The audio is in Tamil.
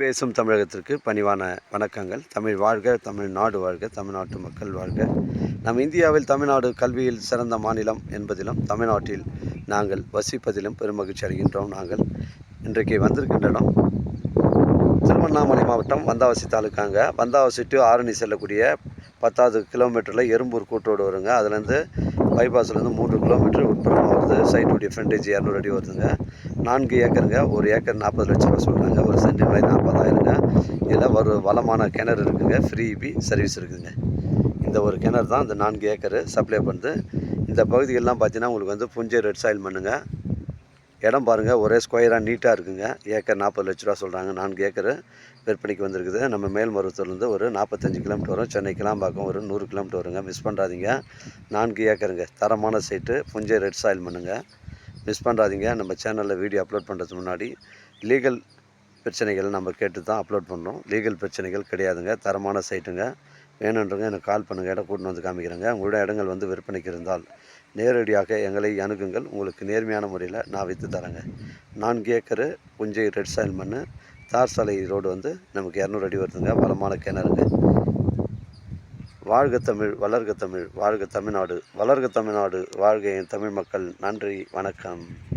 பேசும் தமிழகத்திற்கு பணிவான வணக்கங்கள். தமிழ் வாழ்க தமிழ்நாடு வாழ்க தமிழ்நாட்டு மக்கள் வாழ்க. நம் இந்தியாவில் தமிழ்நாடு கல்வியில் சிறந்த மாநிலம் என்பதிலும் தமிழ்நாட்டில் நாங்கள் வசிப்பதிலும் பெருமகிழ்ச்சி அடைகின்றோம் நாங்கள். இன்றைக்கு வந்திருக்கின்ற இடம் திருவண்ணாமலை மாவட்டம் வந்தாவசி தாலுக்காங்க. வந்தாவசி டு ஆரணி செல்லக்கூடிய பத்தாவது கிலோமீட்டரில் எறும்பூர் கூட்டோடு வருங்க. அதுலேருந்து பைபாஸ்லேருந்து மூன்று கிலோமீட்டர் உட்புறமாக வருது. சைட்டுடைய ஃப்ரண்டேஜ் இரநூறு அடி வருதுங்க. நான்கு ஏக்கருங்க. ஒரு ஏக்கர் நாற்பது லட்ச ரூபா சொல்கிறாங்க ஒரு சென்ட் இதில் ஒரு வளமான கிணறு இருக்குதுங்க ஃப்ரீ பி சர்வீஸ் இருக்குதுங்க இந்த ஒரு கிணறு தான் இந்த நான்கு ஏக்கரு சப்ளை பண்ணுது. இந்த பகுதிகளெலாம் பார்த்தீங்கன்னா உங்களுக்கு வந்து புஞ்சை ரெட் சாயில் மண்ணுங்க இடம் பாருங்கள் ஒரே ஸ்கொயராக நீட்டாக இருக்குங்க. ஏக்கர் நாற்பது லட்ச ரூபா சொல்கிறாங்க நான்கு ஏக்கரு விற்பனைக்கு வந்திருக்குது. நம்ம மேல்மருவத்தூர்லேருந்து ஒரு நாற்பத்தஞ்சு கிலோமீட்டர் வரும். சென்னை கிளாம்பாக்கம் ஒரு நூறு கிலோமீட்டர் வருங்க. மிஸ் பண்ணுறாதீங்க நான்கு ஏக்கருங்க. தரமான சைட்டு புஞ்சை ரெட் சாயில் மண்ணுங்க மிஸ் பண்ணுறாதீங்க நம்ம சேனலில் வீடியோ அப்லோட் பண்ணுறதுக்கு முன்னாடி லீகல் பிரச்சனைகள் நம்ம கேட்டு தான் அப்லோட் பண்ணுறோம் லீகல் பிரச்சனைகள் கிடையாதுங்க. தரமான சைட்டுங்க வேணுன்றவங்க எனக்கு கால் பண்ணுங்கள் இடம் கூட்டின்னு வந்து காமிக்கிறேங்க. உங்களோட இடங்கள் வந்து விற்பனைக்கு இருந்தால் நேரடியாக எங்களை அணுகுங்கள். உங்களுக்கு நேர்மையான முறையில் நான் விற்று தரேங்க. நான்கு ஏக்கரு புஞ்சை ரெட் சாயில் மண் தார் சாலை ரோடு வந்து நமக்கு இரநூறு அடி வருதுங்க. வளமான கிணறுங்க. வாழ்க தமிழ் வளர்க தமிழ் வாழ்க தமிழ்நாடு வளர்க தமிழ்நாடு வாழ்க என் தமிழ் மக்கள். நன்றி வணக்கம்.